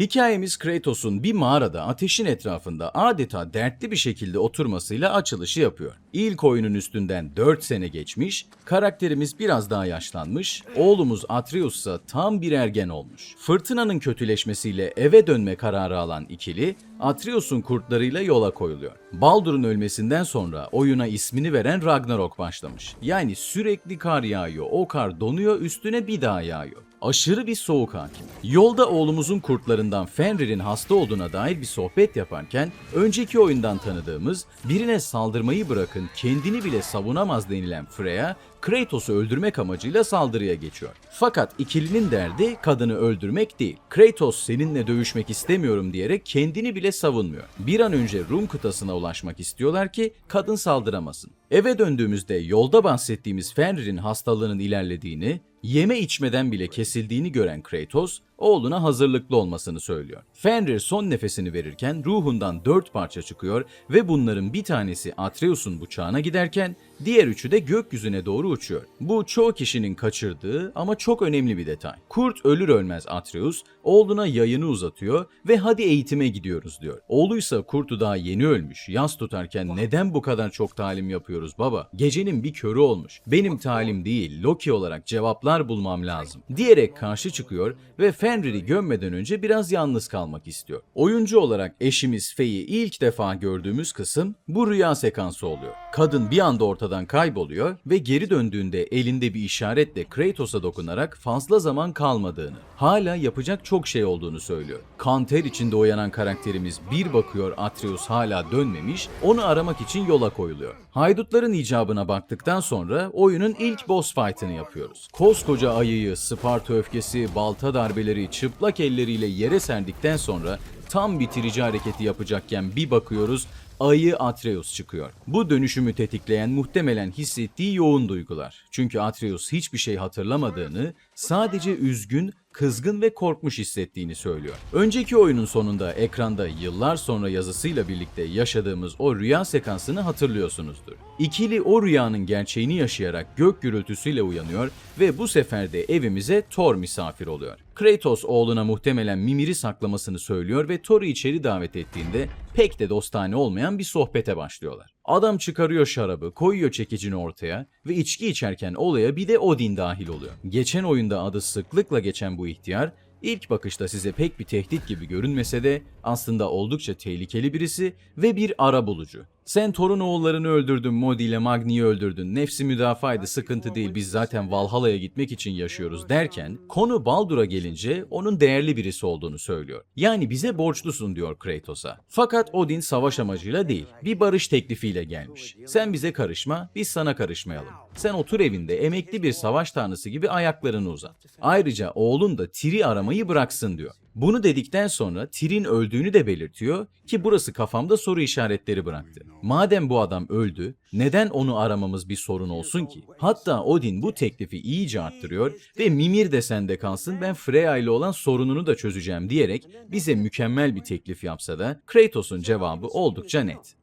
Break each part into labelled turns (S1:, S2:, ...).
S1: Hikayemiz Kratos'un bir mağarada ateşin etrafında adeta dertli bir şekilde oturmasıyla açılışı yapıyor. İlk oyunun üstünden 4 sene geçmiş, karakterimiz biraz daha yaşlanmış, oğlumuz Atreus ise tam bir ergen olmuş. Fırtınanın kötüleşmesiyle eve dönme kararı alan ikili, Atreus'un kurtlarıyla yola koyuluyor. Baldur'un ölmesinden sonra oyuna ismini veren Ragnarok başlamış. Yani sürekli kar yağıyor, o kar donuyor, üstüne bir daha yağıyor. Aşırı bir soğuk hakim. Yolda oğlumuzun kurtlarından Fenrir'in hasta olduğuna dair bir sohbet yaparken önceki oyundan tanıdığımız birine saldırmayı bırakın kendini bile savunamaz denilen Freya Kratos'u öldürmek amacıyla saldırıya geçiyor. Fakat ikilinin derdi kadını öldürmek değil. Kratos seninle dövüşmek istemiyorum diyerek kendini bile savunmuyor. Bir an önce Rum kıtasına ulaşmak istiyorlar ki kadın saldıramasın. Eve döndüğümüzde yolda bahsettiğimiz Fenrir'in hastalığının ilerlediğini, yeme içmeden bile kesildiğini gören Kratos, oğluna hazırlıklı olmasını söylüyor. Fenrir son nefesini verirken ruhundan dört parça çıkıyor ve bunların bir tanesi Atreus'un bıçağına giderken diğer üçü de gökyüzüne doğru uçuyor. Bu çoğu kişinin kaçırdığı ama çok önemli bir detay. Kurt ölür ölmez Atreus oğluna yayını uzatıyor ve hadi eğitime gidiyoruz diyor. Oğluysa kurtu daha yeni ölmüş. Yas tutarken neden bu kadar çok talim yapıyoruz baba? Gecenin bir körü olmuş. Benim talim değil Loki olarak cevaplar bulmam lazım. Diyerek karşı çıkıyor ve Fenrir'i gömmeden önce biraz yalnız kalmak istiyor. Oyuncu olarak eşimiz Faye'i ilk defa gördüğümüz kısım bu rüya sekansı oluyor. Kadın bir anda ortadan kayboluyor ve geri döndüğünde elinde bir işaretle Kratos'a dokunarak fazla zaman kalmadığını, hala yapacak çok şey olduğunu söylüyor. Kan ter içinde uyanan karakterimiz bir bakıyor Atreus hala dönmemiş, onu aramak için yola koyuluyor. Haydutların icabına baktıktan sonra oyunun ilk boss fight'ını yapıyoruz. Koskoca ayıyı, Sparta öfkesi, balta darbeleri çıplak elleriyle yere serdikten sonra tam bitirici hareketi yapacakken bir bakıyoruz ayı Atreus çıkıyor. Bu dönüşümü tetikleyen muhtemelen hissettiği yoğun duygular. Çünkü Atreus hiçbir şey hatırlamadığını, sadece üzgün, kızgın ve korkmuş hissettiğini söylüyor. Önceki oyunun sonunda ekranda yıllar sonra yazısıyla birlikte yaşadığımız o rüya sekansını hatırlıyorsunuzdur. İkili o rüyanın gerçeğini yaşayarak gök gürültüsüyle uyanıyor ve bu sefer de evimize Thor misafir oluyor. Kratos oğluna muhtemelen Mimir'i saklamasını söylüyor ve Thor'u içeri davet ettiğinde pek de dostane olmayan bir sohbete başlıyorlar. Adam çıkarıyor şarabı, koyuyor çekicini ortaya ve içki içerken olaya bir de Odin dahil oluyor. Geçen oyunda adı sıklıkla geçen bu ihtiyar, ilk bakışta size pek bir tehdit gibi görünmese de aslında oldukça tehlikeli birisi ve bir ara bulucu. Sen torun oğullarını öldürdün, Modi ile Magni'yi öldürdün, nefsi müdafaydı, sıkıntı değil, biz zaten Valhalla'ya gitmek için yaşıyoruz derken, konu Baldur'a gelince onun değerli birisi olduğunu söylüyor. Yani bize borçlusun diyor Kratos'a. Fakat Odin savaş amacıyla değil, bir barış teklifiyle gelmiş. Sen bize karışma, biz sana karışmayalım. Sen otur evinde emekli bir savaş tanrısı gibi ayaklarını uzat. Ayrıca oğlun da Tiri aramayı bıraksın diyor. Bunu dedikten sonra Tyr'in öldüğünü de belirtiyor ki burası kafamda soru işaretleri bıraktı. Madem bu adam öldü, neden onu aramamız bir sorun olsun ki? Hatta Odin bu teklifi iyice arttırıyor ve Mimir de sende kalsın ben Freya ile olan sorununu da çözeceğim diyerek bize mükemmel bir teklif yapsa da Kratos'un cevabı oldukça net.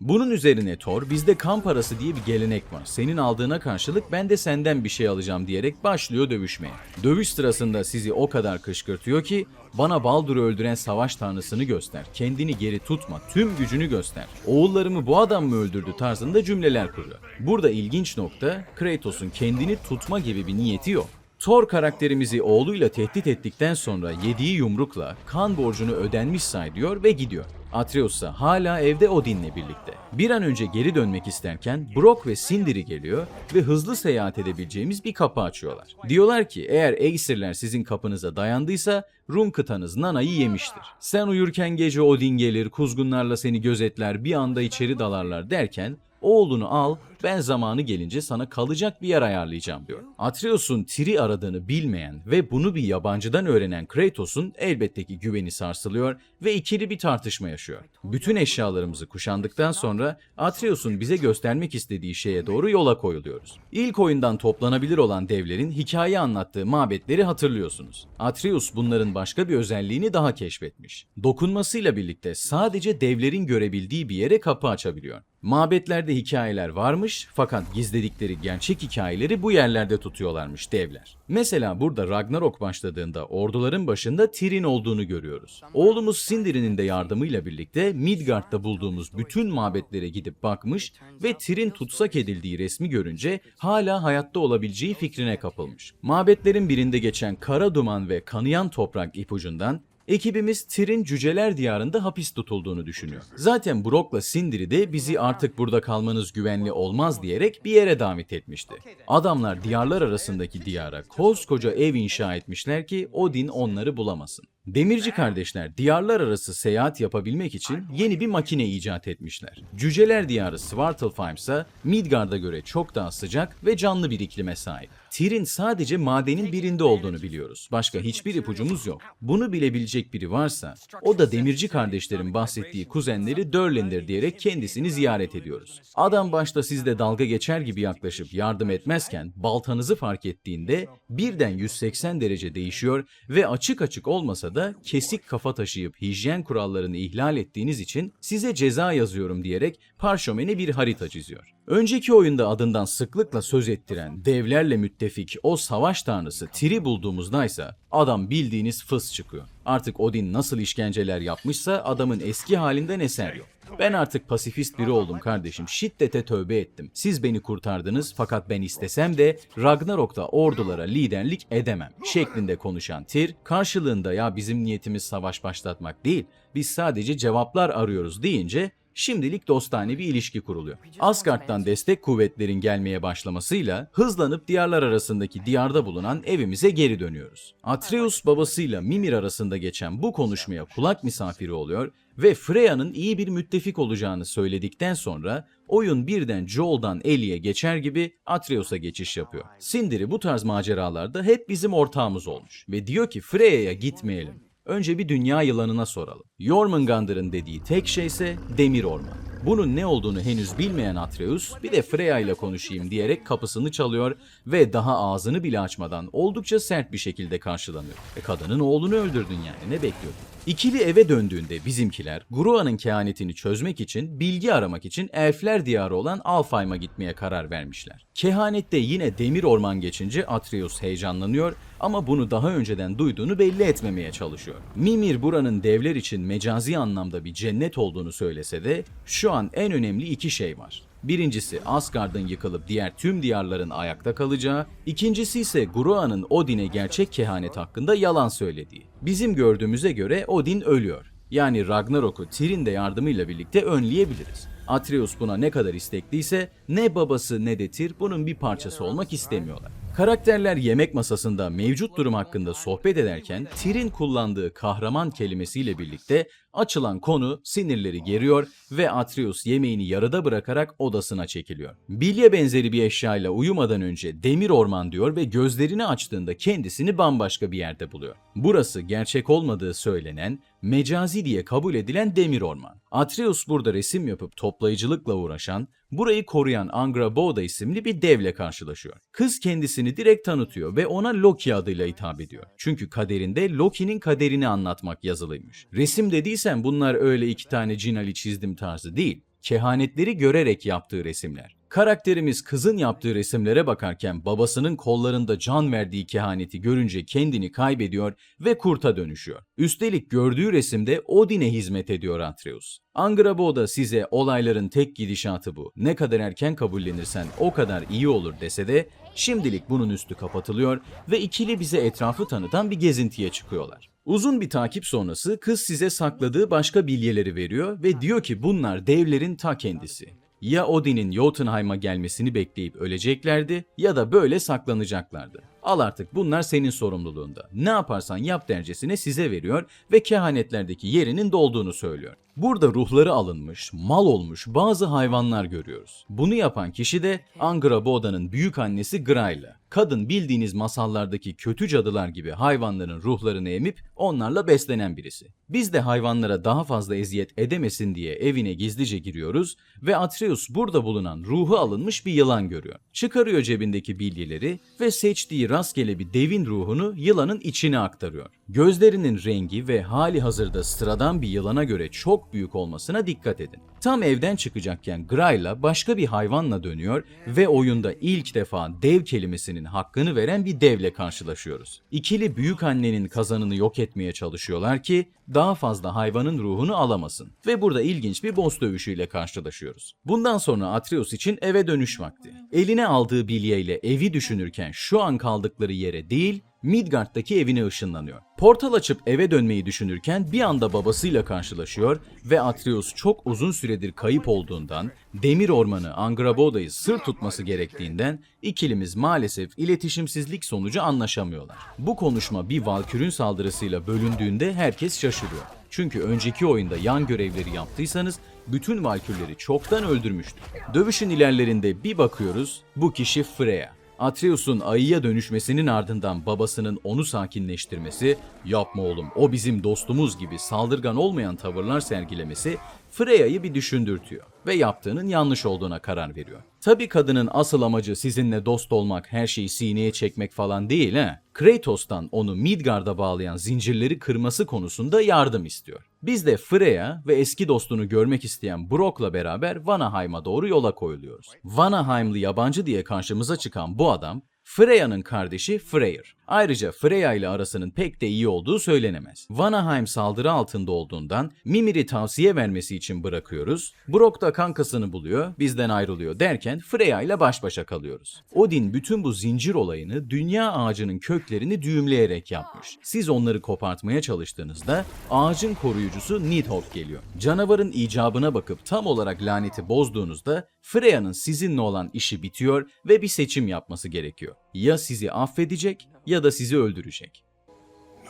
S1: Bunun üzerine Thor bizde kan parası diye bir gelenek var. Senin aldığına karşılık ben de senden bir şey alacağım diyerek başlıyor dövüşmeye. Dövüş sırasında sizi o kadar kışkırtıyor ki bana Baldur'u öldüren savaş tanrısını göster. Kendini geri tutma. Tüm gücünü göster. Oğullarımı bu adam mı öldürdü tarzında cümleler kuruyor. Burada ilginç nokta Kratos'un kendini tutma gibi bir niyeti yok. Thor karakterimizi oğluyla tehdit ettikten sonra yediği yumrukla kan borcunu ödenmiş say diyor ve gidiyor. Atreus ise hala evde Odin'le birlikte. Bir an önce geri dönmek isterken Brock ve Sindri geliyor ve hızlı seyahat edebileceğimiz bir kapı açıyorlar. Diyorlar ki eğer Aesir'ler sizin kapınıza dayandıysa Rum kıtanız Nana'yı yemiştir. Sen uyurken gece Odin gelir, kuzgunlarla seni gözetler, bir anda içeri dalarlar derken oğlunu al ben zamanı gelince sana kalacak bir yer ayarlayacağım diyor. Atreus'un Tiri aradığını bilmeyen ve bunu bir yabancıdan öğrenen Kratos'un elbette ki güveni sarsılıyor ve ikili bir tartışma yaşıyor. Bütün eşyalarımızı kuşandıktan sonra Atreus'un bize göstermek istediği şeye doğru yola koyuluyoruz. İlk oyundan toplanabilir olan devlerin hikaye anlattığı mabetleri hatırlıyorsunuz. Atreus bunların başka bir özelliğini daha keşfetmiş. Dokunmasıyla birlikte sadece devlerin görebildiği bir yere kapı açabiliyor. Mabetlerde hikayeler varmış fakat gizledikleri gerçek hikayeleri bu yerlerde tutuyorlarmış devler. Mesela burada Ragnarok başladığında orduların başında Tyrin olduğunu görüyoruz. Oğlumuz Sindri'nin de yardımıyla birlikte Midgard'da bulduğumuz bütün mabetlere gidip bakmış ve Tyrin tutsak edildiği resmi görünce hala hayatta olabileceği fikrine kapılmış. Mabetlerin birinde geçen kara duman ve kanayan toprak ipucundan Ekibimiz Tyr'in Cüceler Diyarı'nda hapis tutulduğunu düşünüyor. Zaten Brock'la Sindri de bizi artık burada kalmanız güvenli olmaz diyerek bir yere davet etmişti. Adamlar diyarlar arasındaki diyara koskoca ev inşa etmişler ki Odin onları bulamasın. Demirci kardeşler diyarlar arası seyahat yapabilmek için yeni bir makine icat etmişler. Cüceler diyarı Svartalfheim ise Midgard'a göre çok daha sıcak ve canlı bir iklime sahip. Tyr'in sadece madenin birinde olduğunu biliyoruz. Başka hiçbir ipucumuz yok. Bunu bilebilecek biri varsa o da demirci kardeşlerin bahsettiği kuzenleri Dörlendir diyerek kendisini ziyaret ediyoruz. Adam başta sizde dalga geçer gibi yaklaşıp yardım etmezken baltanızı fark ettiğinde birden 180 derece değişiyor ve açık açık olmasa da kesik kafa taşıyıp hijyen kurallarını ihlal ettiğiniz için size ceza yazıyorum diyerek parşömene bir harita çiziyor. Önceki oyunda adından sıklıkla söz ettiren devlerle müttefik o savaş tanrısı Tiri bulduğumuzdaysa adam bildiğiniz fıs çıkıyor. Artık Odin nasıl işkenceler yapmışsa adamın eski halinden eser yok. Ben artık pasifist biri oldum kardeşim. Şiddete tövbe ettim. Siz beni kurtardınız fakat ben istesem de Ragnarok'ta ordulara liderlik edemem. Şeklinde konuşan Tyr karşılığında ya bizim niyetimiz savaş başlatmak değil. Biz sadece cevaplar arıyoruz deyince Şimdilik dostane bir ilişki kuruluyor. Asgard'dan destek kuvvetlerin gelmeye başlamasıyla hızlanıp diyarlar arasındaki diyarda bulunan evimize geri dönüyoruz. Atreus babasıyla Mimir arasında geçen bu konuşmaya kulak misafiri oluyor ve Freya'nın iyi bir müttefik olacağını söyledikten sonra oyun birden Joel'dan Ellie'ye geçer gibi Atreus'a geçiş yapıyor. Sindri bu tarz maceralarda hep bizim ortağımız olmuş ve diyor ki Freya'ya gitmeyelim. Önce bir dünya yılanına soralım. Jormungandr'ın dediği tek şey ise demir orman. Bunun ne olduğunu henüz bilmeyen Atreus bir de Freya ile konuşayım diyerek kapısını çalıyor ve daha ağzını bile açmadan oldukça sert bir şekilde karşılanıyor. E kadının oğlunu öldürdün yani ne bekliyordun? İkili eve döndüğünde bizimkiler Grua'nın kehanetini çözmek için bilgi aramak için elfler diyarı olan Alfheim'a gitmeye karar vermişler. Kehanette yine demir orman geçince Atreus heyecanlanıyor ama bunu daha önceden duyduğunu belli etmemeye çalışıyor. Mimir buranın devler için mecazi anlamda bir cennet olduğunu söylese de şu an en önemli iki şey var. Birincisi Asgard'ın yıkılıp diğer tüm diyarların ayakta kalacağı, ikincisi ise Grua'nın Odin'e gerçek kehanet hakkında yalan söylediği. Bizim gördüğümüze göre Odin ölüyor. Yani Ragnarok'u Tyr'in de yardımıyla birlikte önleyebiliriz. Atreus buna ne kadar istekliyse ne babası ne de Tyr bunun bir parçası olmak istemiyorlar. Karakterler yemek masasında mevcut durum hakkında sohbet ederken Tyr'in kullandığı kahraman kelimesiyle birlikte açılan konu sinirleri geriyor ve Atreus yemeğini yarıda bırakarak odasına çekiliyor. Bilye benzeri bir eşyayla uyumadan önce demir orman diyor ve gözlerini açtığında kendisini bambaşka bir yerde buluyor. Burası gerçek olmadığı söylenen, mecazi diye kabul edilen demir orman. Atreus burada resim yapıp toplayıcılıkla uğraşan, burayı koruyan Angra Boda isimli bir devle karşılaşıyor. Kız kendisini direkt tanıtıyor ve ona Loki adıyla hitap ediyor. Çünkü kaderinde Loki'nin kaderini anlatmak yazılıymış. Resim dediysen bunlar öyle iki tane cinali çizdim tarzı değil. Kehanetleri görerek yaptığı resimler. Karakterimiz kızın yaptığı resimlere bakarken babasının kollarında can verdiği kehaneti görünce kendini kaybediyor ve kurta dönüşüyor. Üstelik gördüğü resimde Odin'e hizmet ediyor Atreus. Angrabo da size olayların tek gidişatı bu. Ne kadar erken kabullenirsen o kadar iyi olur dese de şimdilik bunun üstü kapatılıyor ve ikili bize etrafı tanıtan bir gezintiye çıkıyorlar. Uzun bir takip sonrası kız size sakladığı başka bilyeleri veriyor ve diyor ki bunlar devlerin ta kendisi. Ya Odin'in Jotunheim'a gelmesini bekleyip öleceklerdi ya da böyle saklanacaklardı. Al artık bunlar senin sorumluluğunda. Ne yaparsan yap dercesine size veriyor ve kehanetlerdeki yerinin dolduğunu söylüyor. Burada ruhları alınmış, mal olmuş bazı hayvanlar görüyoruz. Bunu yapan kişi de Angra Boda'nın büyük annesi Grayla. Kadın bildiğiniz masallardaki kötü cadılar gibi hayvanların ruhlarını emip onlarla beslenen birisi. Biz de hayvanlara daha fazla eziyet edemesin diye evine gizlice giriyoruz ve Atreus burada bulunan ruhu alınmış bir yılan görüyor. Çıkarıyor cebindeki bilyeleri ve seçtiği rastgele bir devin ruhunu yılanın içine aktarıyor. Gözlerinin rengi ve hali hazırda sıradan bir yılana göre çok büyük olmasına dikkat edin. Tam evden çıkacakken Grayla başka bir hayvanla dönüyor ve oyunda ilk defa dev kelimesinin hakkını veren bir devle karşılaşıyoruz. İkili büyük annenin kazanını yok etmeye çalışıyorlar ki daha fazla hayvanın ruhunu alamasın. Ve burada ilginç bir boss dövüşüyle karşılaşıyoruz. Bundan sonra Atreus için eve dönüş vakti. Eline aldığı bilyeyle evi düşünürken şu an kaldıkları yere değil, Midgard'daki evine ışınlanıyor. Portal açıp eve dönmeyi düşünürken bir anda babasıyla karşılaşıyor ve Atreus çok uzun süredir kayıp olduğundan, Demir Ormanı Angraboda'yı sır tutması gerektiğinden ikilimiz maalesef iletişimsizlik sonucu anlaşamıyorlar. Bu konuşma bir Valkür'ün saldırısıyla bölündüğünde herkes şaşırıyor. Çünkü önceki oyunda yan görevleri yaptıysanız bütün Valkürleri çoktan öldürmüştür. Dövüşün ilerlerinde bir bakıyoruz bu kişi Freya. Atreus'un ayıya dönüşmesinin ardından babasının onu sakinleştirmesi, yapma oğlum o bizim dostumuz gibi saldırgan olmayan tavırlar sergilemesi Freya'yı bir düşündürtüyor ve yaptığının yanlış olduğuna karar veriyor. Tabi kadının asıl amacı sizinle dost olmak, her şeyi sineye çekmek falan değil he. Kratos'tan onu Midgard'a bağlayan zincirleri kırması konusunda yardım istiyor. Biz de Freya ve eski dostunu görmek isteyen Brock'la beraber Vanaheim'a doğru yola koyuluyoruz. Vanaheim'lı yabancı diye karşımıza çıkan bu adam Freya'nın kardeşi Freyr. Ayrıca Freya ile arasının pek de iyi olduğu söylenemez. Vanaheim saldırı altında olduğundan Mimir'i tavsiye vermesi için bırakıyoruz. Brock da kankasını buluyor, bizden ayrılıyor derken Freya ile baş başa kalıyoruz. Odin bütün bu zincir olayını dünya ağacının köklerini düğümleyerek yapmış. Siz onları kopartmaya çalıştığınızda ağacın koruyucusu Nidhogg geliyor. Canavarın icabına bakıp tam olarak laneti bozduğunuzda Freya'nın sizinle olan işi bitiyor ve bir seçim yapması gerekiyor. Ya sizi affedecek ya da sizi öldürecek.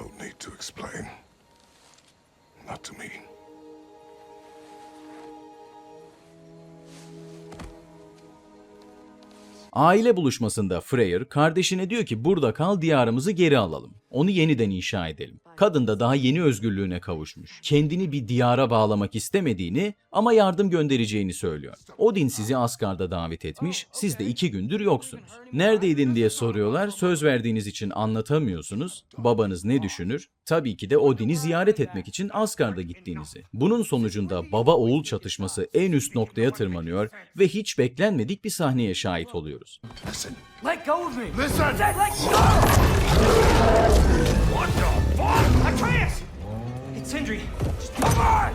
S2: No need to explain. Not to me.
S1: Aile buluşmasında Freyr kardeşine diyor ki burada kal diyarımızı geri alalım. Onu yeniden inşa edelim. Kadın da daha yeni özgürlüğüne kavuşmuş. Kendini bir diyara bağlamak istemediğini ama yardım göndereceğini söylüyor. Odin sizi Asgard'a davet etmiş, siz de iki gündür yoksunuz. Neredeydin diye soruyorlar, söz verdiğiniz için anlatamıyorsunuz. Babanız ne düşünür? Tabii ki de Odin'i ziyaret etmek için Asgard'a gittiğinizi. Bunun sonucunda baba oğul çatışması en üst noktaya tırmanıyor ve hiç beklenmedik bir sahneye şahit oluyoruz.
S2: Listen.
S3: Let go of me!
S2: Listen!
S3: Let, go! What the fuck? Atreus! It's Sindri. Just come on!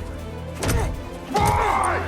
S2: Boy!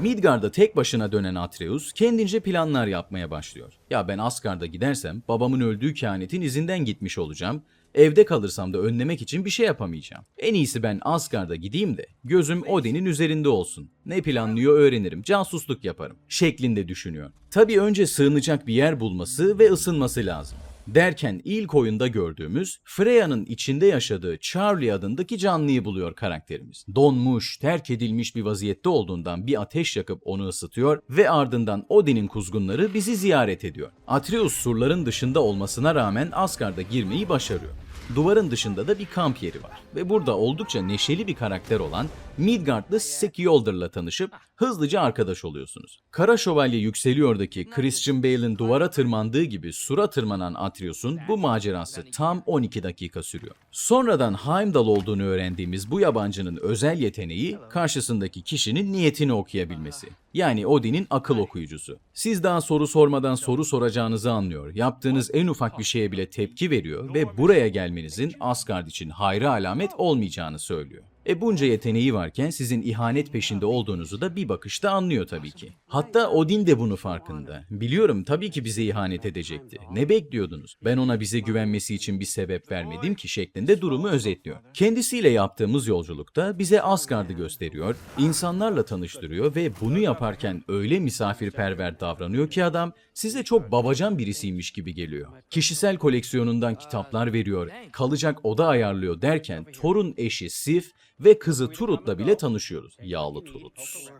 S1: Midgard'a tek başına dönen Atreus kendince planlar yapmaya başlıyor. Ya ben Asgard'a gidersem babamın öldüğü kehanetin izinden gitmiş olacağım. Evde kalırsam da önlemek için bir şey yapamayacağım. En iyisi ben Asgard'a gideyim de gözüm Odin'in üzerinde olsun. Ne planlıyor öğrenirim, casusluk yaparım şeklinde düşünüyor. Tabii önce sığınacak bir yer bulması ve ısınması lazım. Derken ilk oyunda gördüğümüz Freya'nın içinde yaşadığı Charlie adındaki canlıyı buluyor karakterimiz. Donmuş, terk edilmiş bir vaziyette olduğundan bir ateş yakıp onu ısıtıyor ve ardından Odin'in kuzgunları bizi ziyaret ediyor. Atreus surların dışında olmasına rağmen Asgard'a girmeyi başarıyor. Duvarın dışında da bir kamp yeri var ve burada oldukça neşeli bir karakter olan Midgardlı Sekjolder'la tanışıp hızlıca arkadaş oluyorsunuz. Kara Şövalye Yükseliyor'daki Christian Bale'in duvara tırmandığı gibi sura tırmanan Atreus'un bu macerası tam 12 dakika sürüyor. Sonradan Heimdall olduğunu öğrendiğimiz bu yabancının özel yeteneği karşısındaki kişinin niyetini okuyabilmesi. Yani Odin'in akıl okuyucusu. Siz daha soru sormadan soru soracağınızı anlıyor. Yaptığınız en ufak bir şeye bile tepki veriyor ve buraya gelmenizin Asgard için hayra alamet olmayacağını söylüyor. E bunca yeteneği varken sizin ihanet peşinde olduğunuzu da bir bakışta anlıyor tabii ki. Hatta Odin de bunu farkında. Biliyorum tabii ki bize ihanet edecekti. Ne bekliyordunuz? Ben ona bize güvenmesi için bir sebep vermedim ki şeklinde durumu özetliyor. Kendisiyle yaptığımız yolculukta bize Asgard'ı gösteriyor, insanlarla tanıştırıyor ve bunu yaparken öyle misafirperver davranıyor ki adam size çok babacan birisiymiş gibi geliyor. Kişisel koleksiyonundan kitaplar veriyor, kalacak oda ayarlıyor derken Thor'un eşi Sif ve kızı Turut'la bile tanışıyoruz. Yağlı Turut.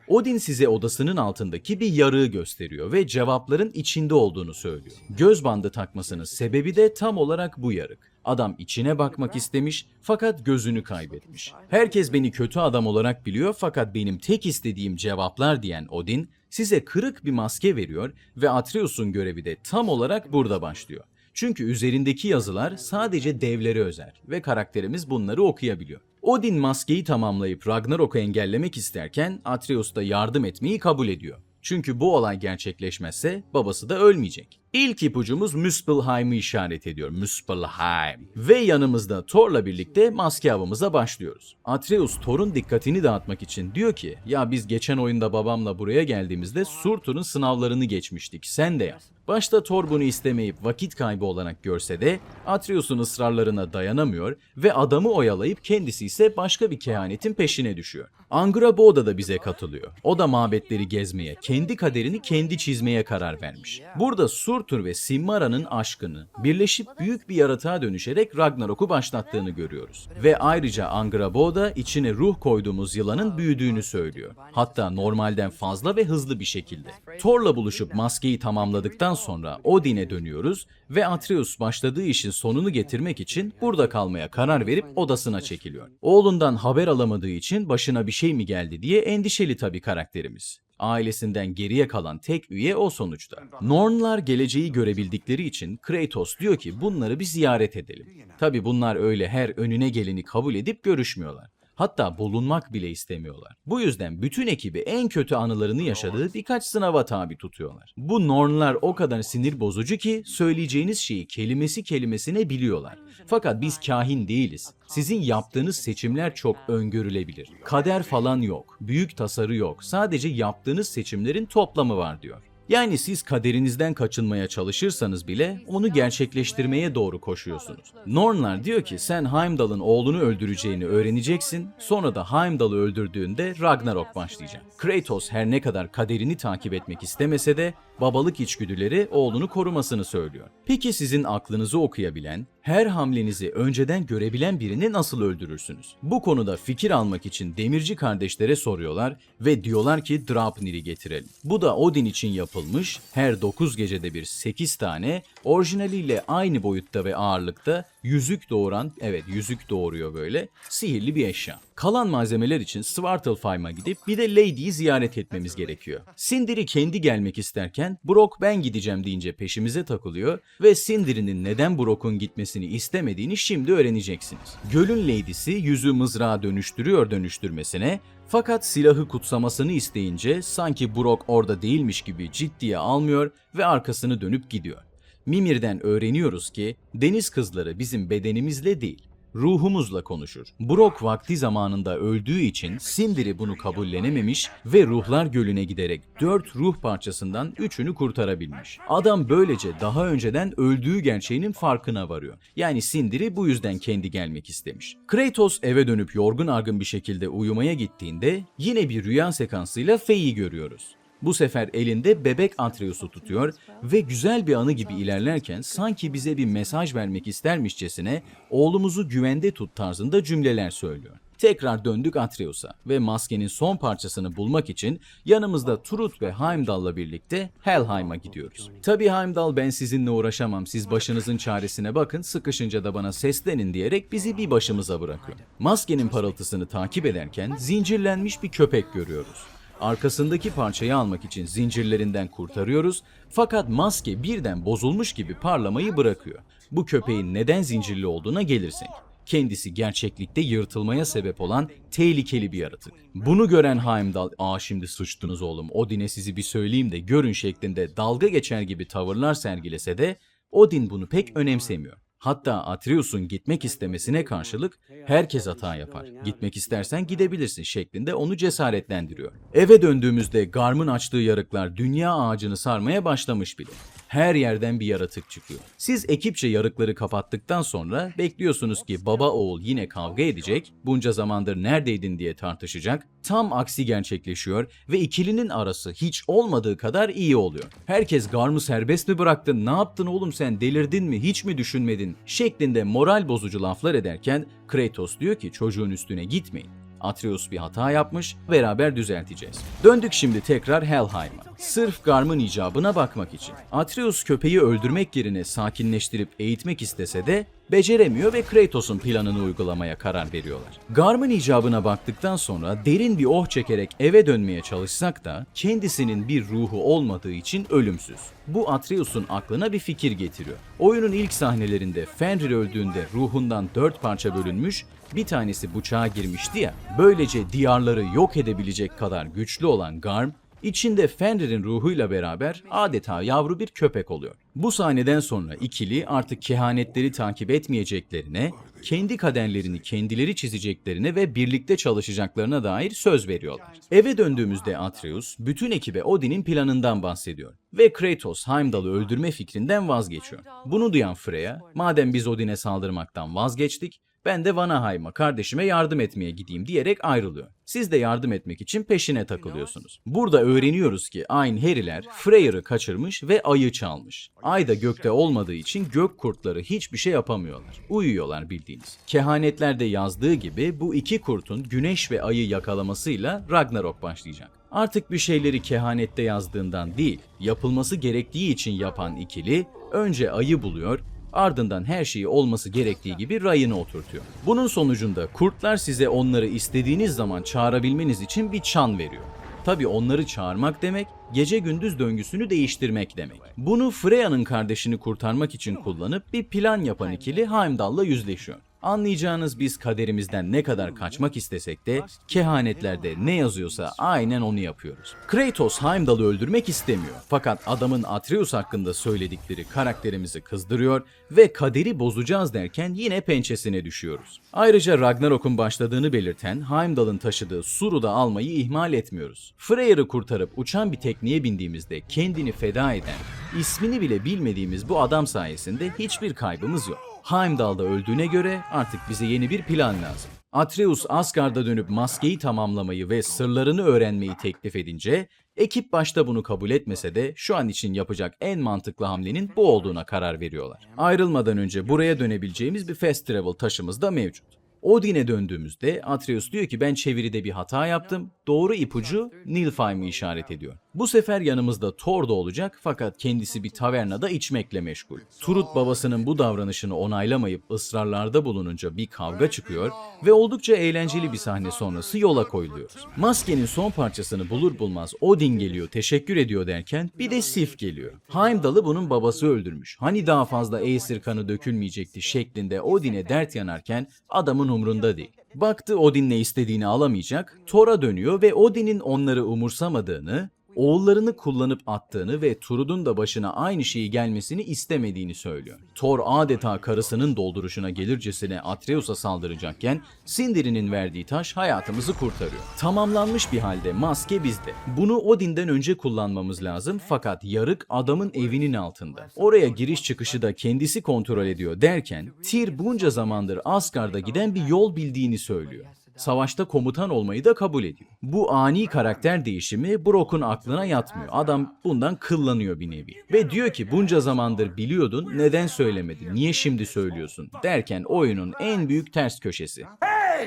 S1: Odin size odasının altındaki bir yarığı gösteriyor ve cevapların içinde olduğunu söylüyor. Göz bandı takmasının sebebi de tam olarak bu yarık. Adam içine bakmak istemiş fakat gözünü kaybetmiş. Herkes beni kötü adam olarak biliyor fakat benim tek istediğim cevaplar diyen Odin size kırık bir maske veriyor ve Atreus'un görevi de tam olarak burada başlıyor. Çünkü üzerindeki yazılar sadece devlere özel ve karakterimiz bunları okuyabiliyor. Odin maskeyi tamamlayıp Ragnarok'u engellemek isterken Atreus da yardım etmeyi kabul ediyor. Çünkü bu olay gerçekleşmezse babası da ölmeyecek. İlk ipucumuz Muspelheim'i işaret ediyor. Muspelheim. Ve yanımızda Thor'la birlikte maske avımıza başlıyoruz. Atreus Thor'un dikkatini dağıtmak için diyor ki ya biz geçen oyunda babamla buraya geldiğimizde Surtur'un sınavlarını geçmiştik sen de yap. Başta Thor bunu istemeyip vakit kaybı olarak görse de Atreus'un ısrarlarına dayanamıyor ve adamı oyalayıp kendisi ise başka bir kehanetin peşine düşüyor. Angraboda da bize katılıyor. O da mabetleri gezmeye, kendi kaderini kendi çizmeye karar vermiş. Burada Surtur ve Simmara'nın aşkını birleşip büyük bir yaratığa dönüşerek Ragnarok'u başlattığını görüyoruz. Ve ayrıca Angraboda içine ruh koyduğumuz yılanın büyüdüğünü söylüyor. Hatta normalden fazla ve hızlı bir şekilde. Thor'la buluşup maskeyi tamamladıktan sonra Odin'e dönüyoruz ve Atreus başladığı işin sonunu getirmek için burada kalmaya karar verip odasına çekiliyor. Oğlundan haber alamadığı için başına bir şey mi geldi diye endişeli tabii karakterimiz. Ailesinden geriye kalan tek üye o sonuçta. Nornlar geleceği görebildikleri için Kratos diyor ki bunları bir ziyaret edelim. Tabi bunlar öyle her önüne geleni kabul edip görüşmüyorlar. Hatta bulunmak bile istemiyorlar. Bu yüzden bütün ekibi en kötü anılarını yaşadığı birkaç sınava tabi tutuyorlar. Bu Nornlar o kadar sinir bozucu ki söyleyeceğiniz şeyi kelimesi kelimesine biliyorlar. Fakat biz kahin değiliz. Sizin yaptığınız seçimler çok öngörülebilir. Kader falan yok. Büyük tasarı yok. Sadece yaptığınız seçimlerin toplamı var diyor. Yani siz kaderinizden kaçınmaya çalışırsanız bile onu gerçekleştirmeye doğru koşuyorsunuz. Nornlar diyor ki sen Heimdall'ın oğlunu öldüreceğini öğreneceksin, sonra da Heimdall'ı öldürdüğünde Ragnarok başlayacak. Kratos her ne kadar kaderini takip etmek istemese de babalık içgüdüleri oğlunu korumasını söylüyor. Peki sizin aklınızı okuyabilen, her hamlenizi önceden görebilen birini nasıl öldürürsünüz? Bu konuda fikir almak için demirci kardeşlere soruyorlar ve diyorlar ki Draupnir'i getirelim. Bu da Odin için yapılmış, her 9 gecede bir 8 tane, orijinaliyle aynı boyutta ve ağırlıkta yüzük doğuran, evet yüzük doğuruyor böyle, sihirli bir eşya. Kalan malzemeler için Svartalfheim'a gidip bir de Lady'yi ziyaret etmemiz gerekiyor. Sindri kendi gelmek isterken Brock ben gideceğim deyince peşimize takılıyor ve Sindri'nin neden Brock'un gitmesini istemediğini şimdi öğreneceksiniz. Gölün Lady'si yüzü mızrağa dönüştürüyor dönüştürmesine fakat silahı kutsamasını isteyince sanki Brock orada değilmiş gibi ciddiye almıyor ve arkasını dönüp gidiyor. Mimir'den öğreniyoruz ki deniz kızları bizim bedenimizle değil, ruhumuzla konuşur. Brock vakti zamanında öldüğü için Sindri bunu kabullenememiş ve ruhlar gölüne giderek dört ruh parçasından üçünü kurtarabilmiş. Adam böylece daha önceden öldüğü gerçeğinin farkına varıyor. Yani Sindri bu yüzden kendi gelmek istemiş. Kratos eve dönüp yorgun argın bir şekilde uyumaya gittiğinde yine bir rüya sekansıyla Faye'i görüyoruz. Bu sefer elinde bebek Atreus'u tutuyor ve güzel bir anı gibi ilerlerken sanki bize bir mesaj vermek istermişçesine oğlumuzu güvende tut tarzında cümleler söylüyor. Tekrar döndük Atreus'a ve maskenin son parçasını bulmak için yanımızda Turut ve Heimdall'la birlikte Helheim'a gidiyoruz. Tabi Heimdall ben sizinle uğraşamam siz başınızın çaresine bakın sıkışınca da bana seslenin diyerek bizi bir başımıza bırakıyor. Maskenin parıltısını takip ederken zincirlenmiş bir köpek görüyoruz. Arkasındaki parçayı almak için zincirlerinden kurtarıyoruz fakat maske birden bozulmuş gibi parlamayı bırakıyor. Bu köpeğin neden zincirli olduğuna gelirsek. Kendisi gerçeklikte yırtılmaya sebep olan tehlikeli bir yaratık. Bunu gören Heimdall, ''Aa şimdi sıçtınız oğlum, Odin'e sizi bir söyleyeyim de görün'' şeklinde dalga geçer gibi tavırlar sergilese de Odin bunu pek önemsemiyor. Hatta Atreus'un gitmek istemesine karşılık herkes hata yapar. Gitmek istersen gidebilirsin şeklinde onu cesaretlendiriyor. Eve döndüğümüzde Garm'ın açtığı yarıklar dünya ağacını sarmaya başlamış bile. Her yerden bir yaratık çıkıyor. Siz ekipçe yarıkları kapattıktan sonra bekliyorsunuz ki baba oğul yine kavga edecek, bunca zamandır neredeydin diye tartışacak. Tam aksi gerçekleşiyor ve ikilinin arası hiç olmadığı kadar iyi oluyor. Herkes Garm'ı serbest mi bıraktın, ne yaptın oğlum sen delirdin mi, hiç mi düşünmedin şeklinde moral bozucu laflar ederken Kratos diyor ki çocuğun üstüne gitmeyin. Atreus bir hata yapmış, beraber düzelteceğiz. Döndük şimdi tekrar Helheim'a. Sırf Garm'ın icabına bakmak için. Atreus köpeği öldürmek yerine sakinleştirip eğitmek istese de beceremiyor ve Kratos'un planını uygulamaya karar veriyorlar. Garm'ın icabına baktıktan sonra derin bir oh çekerek eve dönmeye çalışsak da kendisinin bir ruhu olmadığı için ölümsüz. Bu Atreus'un aklına bir fikir getiriyor. Oyunun ilk sahnelerinde Fenrir öldüğünde ruhundan dört parça bölünmüş, bir tanesi bıçağa girmişti ya. Böylece diyarları yok edebilecek kadar güçlü olan Garm, İçinde Fenrir'in ruhuyla beraber adeta yavru bir köpek oluyor. Bu sahneden sonra ikili artık kehanetleri takip etmeyeceklerine, kendi kaderlerini kendileri çizeceklerine ve birlikte çalışacaklarına dair söz veriyorlar. Eve döndüğümüzde Atreus bütün ekibe Odin'in planından bahsediyor ve Kratos Heimdall'ı öldürme fikrinden vazgeçiyor. Bunu duyan Freya, madem biz Odin'e saldırmaktan vazgeçtik, ben de Vanaheim'a kardeşime yardım etmeye gideyim diyerek ayrılıyor. Siz de yardım etmek için peşine takılıyorsunuz. Burada öğreniyoruz ki Einherjar Freyr'ı kaçırmış ve ayı çalmış. Ay da gökte olmadığı için gök kurtları hiçbir şey yapamıyorlar. Uyuyorlar bildiğiniz. Kehanetlerde yazdığı gibi bu iki kurtun güneş ve ayı yakalamasıyla Ragnarok başlayacak. Artık bir şeyleri kehanette yazdığından değil, yapılması gerektiği için yapan ikili önce ayı buluyor, Ardından her şeyi olması gerektiği gibi rayına oturtuyor. Bunun sonucunda kurtlar size onları istediğiniz zaman çağırabilmeniz için bir çan veriyor. Tabi onları çağırmak demek, gece gündüz döngüsünü değiştirmek demek. Bunu Freya'nın kardeşini kurtarmak için kullanıp bir plan yapan ikili Heimdall'la yüzleşiyor. Anlayacağınız biz kaderimizden ne kadar kaçmak istesek de kehanetlerde ne yazıyorsa aynen onu yapıyoruz. Kratos Heimdall'ı öldürmek istemiyor. Fakat adamın Atreus hakkında söyledikleri karakterimizi kızdırıyor ve kaderi bozacağız derken yine pençesine düşüyoruz. Ayrıca Ragnarok'un başladığını belirten Heimdall'ın taşıdığı Sur'u da almayı ihmal etmiyoruz. Freyr'ı kurtarıp uçan bir tekneye bindiğimizde kendini feda eden, ismini bile bilmediğimiz bu adam sayesinde hiçbir kaybımız yok. Heimdall'da öldüğüne göre artık bize yeni bir plan lazım. Atreus Asgard'a dönüp maskeyi tamamlamayı ve sırlarını öğrenmeyi teklif edince ekip başta bunu kabul etmese de şu an için yapacak en mantıklı hamlenin bu olduğuna karar veriyorlar. Ayrılmadan önce buraya dönebileceğimiz bir fast travel taşımız da mevcut. Odin'e döndüğümüzde Atreus diyor ki ben çeviride bir hata yaptım. Doğru ipucu Nilfheim'i işaret ediyor. Bu sefer yanımızda Thor da olacak fakat kendisi bir tavernada içmekle meşgul. Turut babasının bu davranışını onaylamayıp ısrarlarda bulununca bir kavga çıkıyor ve oldukça eğlenceli bir sahne sonrası yola koyuluyoruz. Maskenin son parçasını bulur bulmaz Odin geliyor teşekkür ediyor derken bir de Sif geliyor. Heimdall'ı bunun babası öldürmüş. Hani daha fazla Aesir kanı dökülmeyecekti şeklinde Odin'e dert yanarken adamın umrunda değil. Baktı Odin ne istediğini alamayacak, Thor'a dönüyor ve Odin'in onları umursamadığını, oğullarını kullanıp attığını ve Turud'un da başına aynı şeyi gelmesini istemediğini söylüyor. Thor adeta karısının dolduruşuna gelircesine Atreus'a saldıracakken Sindri'nin verdiği taş hayatımızı kurtarıyor. Tamamlanmış bir halde maske bizde. Bunu Odin'den önce kullanmamız lazım fakat yarık adamın evinin altında. Oraya giriş çıkışı da kendisi kontrol ediyor derken Tyr bunca zamandır Asgard'a giden bir yol bildiğini söylüyor savaşta komutan olmayı da kabul ediyor. Bu ani karakter değişimi Brock'un aklına yatmıyor. Adam bundan kıllanıyor bir nevi. Ve diyor ki bunca zamandır biliyordun neden söylemedin, niye şimdi söylüyorsun derken oyunun en büyük ters köşesi.
S3: Hey!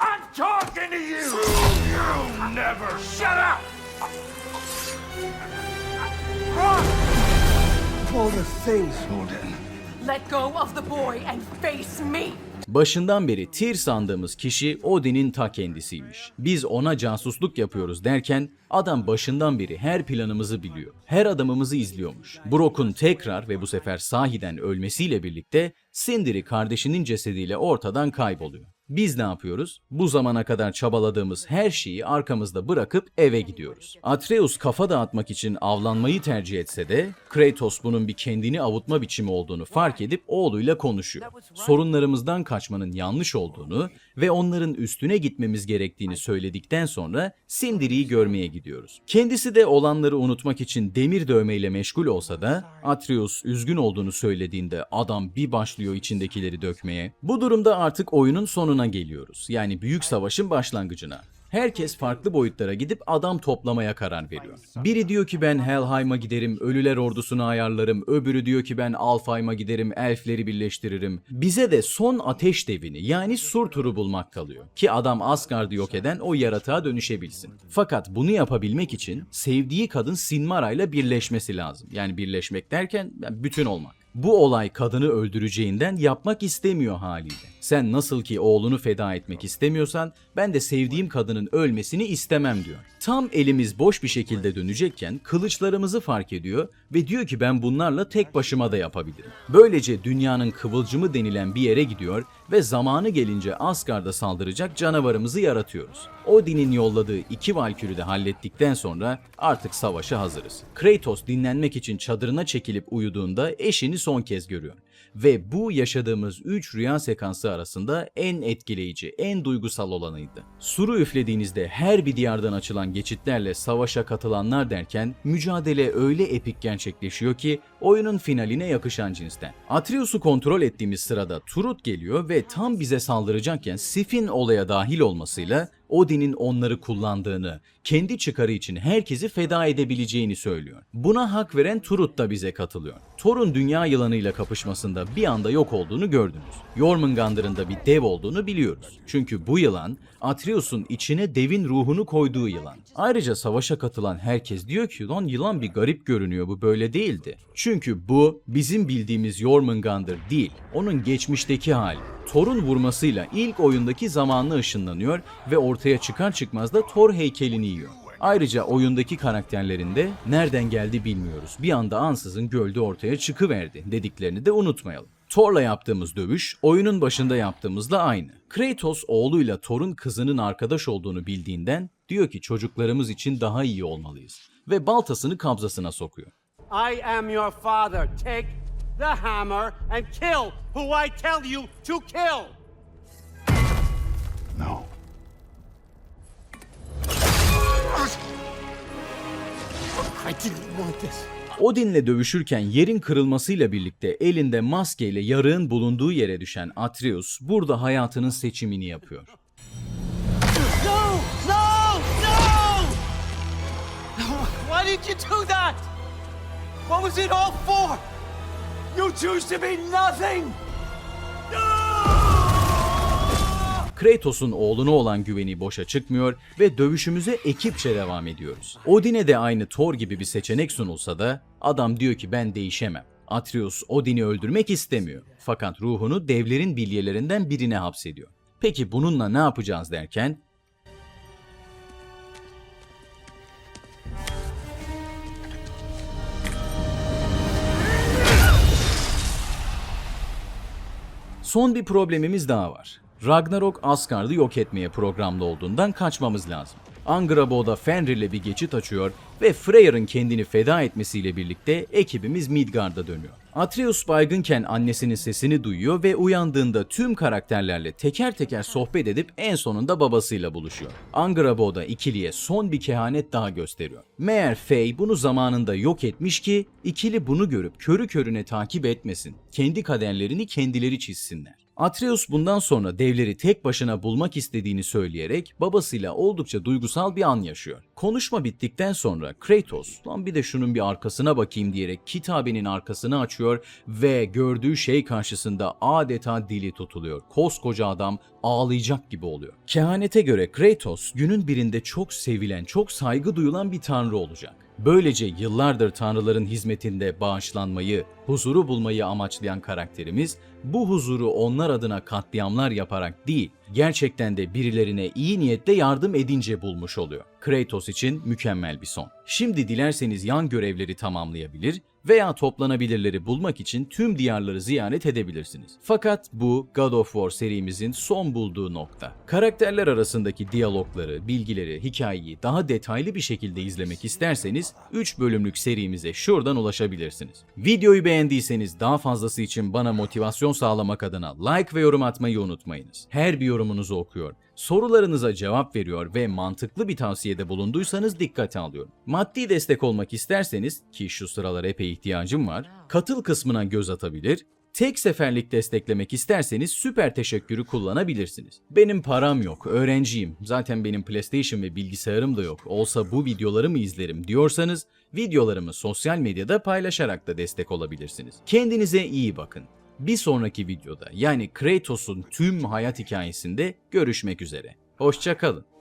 S3: I'm talking to you! You never shut up!
S2: All the things, Odin.
S4: Let go of the boy and face me.
S1: Başından beri Tyr sandığımız kişi Odin'in ta kendisiymiş. Biz ona casusluk yapıyoruz derken adam başından beri her planımızı biliyor. Her adımımızı izliyormuş. Brock'un tekrar ve bu sefer sahiden ölmesiyle birlikte Sindri kardeşinin cesediyle ortadan kayboluyor. Biz ne yapıyoruz? Bu zamana kadar çabaladığımız her şeyi arkamızda bırakıp eve gidiyoruz. Atreus kafa dağıtmak için avlanmayı tercih etse de Kratos bunun bir kendini avutma biçimi olduğunu fark edip oğluyla konuşuyor. Sorunlarımızdan kaçmanın yanlış olduğunu ve onların üstüne gitmemiz gerektiğini söyledikten sonra Sindri'yi görmeye gidiyoruz. Kendisi de olanları unutmak için demir dövmeyle meşgul olsa da Atreus üzgün olduğunu söylediğinde adam bir başlıyor içindekileri dökmeye. Bu durumda artık oyunun sonuna geliyoruz. Yani büyük savaşın başlangıcına. Herkes farklı boyutlara gidip adam toplamaya karar veriyor. Biri diyor ki ben Helheim'a giderim, ölüler ordusunu ayarlarım. Öbürü diyor ki ben Alfheim'a giderim, elfleri birleştiririm. Bize de son ateş devini yani Surtur'u bulmak kalıyor. Ki adam Asgard'ı yok eden o yaratığa dönüşebilsin. Fakat bunu yapabilmek için sevdiği kadın Sinmara ile birleşmesi lazım. Yani birleşmek derken bütün olmak. Bu olay kadını öldüreceğinden yapmak istemiyor haliyle. Sen nasıl ki oğlunu feda etmek istemiyorsan ben de sevdiğim kadının ölmesini istemem diyor. Tam elimiz boş bir şekilde dönecekken kılıçlarımızı fark ediyor ve diyor ki ben bunlarla tek başıma da yapabilirim. Böylece dünyanın kıvılcımı denilen bir yere gidiyor ve zamanı gelince Asgard'a saldıracak canavarımızı yaratıyoruz. Odin'in yolladığı iki valkürü de hallettikten sonra artık savaşa hazırız. Kratos dinlenmek için çadırına çekilip uyuduğunda eşini son kez görüyor. Ve bu yaşadığımız 3 rüya sekansı arasında en etkileyici, en duygusal olanıydı. Suru üflediğinizde her bir diyardan açılan geçitlerle savaşa katılanlar derken mücadele öyle epik gerçekleşiyor ki oyunun finaline yakışan cinsten. Atreus'u kontrol ettiğimiz sırada Turut geliyor ve tam bize saldıracakken Sif'in olaya dahil olmasıyla Odin'in onları kullandığını, kendi çıkarı için herkesi feda edebileceğini söylüyor. Buna hak veren Turut da bize katılıyor. Thor'un dünya yılanıyla kapışmasında bir anda yok olduğunu gördünüz. Jormungandr'ın da bir dev olduğunu biliyoruz. Çünkü bu yılan Atreus'un içine devin ruhunu koyduğu yılan. Ayrıca savaşa katılan herkes diyor ki lan yılan bir garip görünüyor bu böyle değildi. Çünkü bu bizim bildiğimiz Jormungandr değil. Onun geçmişteki hali. Thor'un vurmasıyla ilk oyundaki zamanlı ışınlanıyor ve ortaya çıkar çıkmaz da Thor heykelini yiyor. Ayrıca oyundaki karakterlerin de nereden geldi bilmiyoruz. Bir anda ansızın gölde ortaya çıkıverdi dediklerini de unutmayalım. Thor'la yaptığımız dövüş oyunun başında yaptığımızla aynı. Kratos oğluyla Thor'un kızının arkadaş olduğunu bildiğinden diyor ki çocuklarımız için daha iyi olmalıyız. Ve baltasını kabzasına sokuyor.
S5: I am your father. Take the hammer and kill who I tell you to kill.
S2: No.
S5: I didn't want this.
S1: Odin'le dövüşürken yerin kırılmasıyla birlikte elinde maskeyle yarığın bulunduğu yere düşen Atreus burada hayatının seçimini yapıyor.
S5: No! No! No! Why did you do that? What was it all for? You choose to be nothing!
S1: Kratos'un oğluna olan güveni boşa çıkmıyor ve dövüşümüze ekipçe devam ediyoruz. Odin'e de aynı Thor gibi bir seçenek sunulsa da adam diyor ki ben değişemem. Atreus Odin'i öldürmek istemiyor. Fakat ruhunu devlerin bilyelerinden birine hapsediyor. Peki bununla ne yapacağız derken Son bir problemimiz daha var. Ragnarok Asgard'ı yok etmeye programlı olduğundan kaçmamız lazım. Angrabo'da Fenrir'le bir geçit açıyor ve Freyr'ın kendini feda etmesiyle birlikte ekibimiz Midgard'a dönüyor. Atreus baygınken annesinin sesini duyuyor ve uyandığında tüm karakterlerle teker teker sohbet edip en sonunda babasıyla buluşuyor. Angrabo'da ikiliye son bir kehanet daha gösteriyor. Meğer Fey bunu zamanında yok etmiş ki ikili bunu görüp körü körüne takip etmesin. Kendi kaderlerini kendileri çizsinler. Atreus bundan sonra devleri tek başına bulmak istediğini söyleyerek babasıyla oldukça duygusal bir an yaşıyor. Konuşma bittikten sonra Kratos, lan bir de şunun bir arkasına bakayım diyerek kitabenin arkasını açıyor ve gördüğü şey karşısında adeta dili tutuluyor. Koskoca adam ağlayacak gibi oluyor. Kehanete göre Kratos günün birinde çok sevilen, çok saygı duyulan bir tanrı olacak. Böylece yıllardır tanrıların hizmetinde bağışlanmayı, huzuru bulmayı amaçlayan karakterimiz bu huzuru onlar adına katliamlar yaparak değil, gerçekten de birilerine iyi niyetle yardım edince bulmuş oluyor. Kratos için mükemmel bir son. Şimdi dilerseniz yan görevleri tamamlayabilir veya toplanabilirleri bulmak için tüm diyarları ziyaret edebilirsiniz. Fakat bu God of War serimizin son bulduğu nokta. Karakterler arasındaki diyalogları, bilgileri, hikayeyi daha detaylı bir şekilde izlemek isterseniz 3 bölümlük serimize şuradan ulaşabilirsiniz. Videoyu beğendiyseniz daha fazlası için bana motivasyon sağlamak adına like ve yorum atmayı unutmayınız. Her bir yorumunuzu okuyor. Sorularınıza cevap veriyor ve mantıklı bir tavsiyede bulunduysanız dikkate alıyorum. Maddi destek olmak isterseniz ki şu sıralar epey ihtiyacım var, katıl kısmına göz atabilir, Tek seferlik desteklemek isterseniz süper teşekkürü kullanabilirsiniz. Benim param yok, öğrenciyim. Zaten benim PlayStation ve bilgisayarım da yok. Olsa bu videoları mı izlerim diyorsanız videolarımı sosyal medyada paylaşarak da destek olabilirsiniz. Kendinize iyi bakın. Bir sonraki videoda yani Kratos'un tüm hayat hikayesinde görüşmek üzere. Hoşçakalın.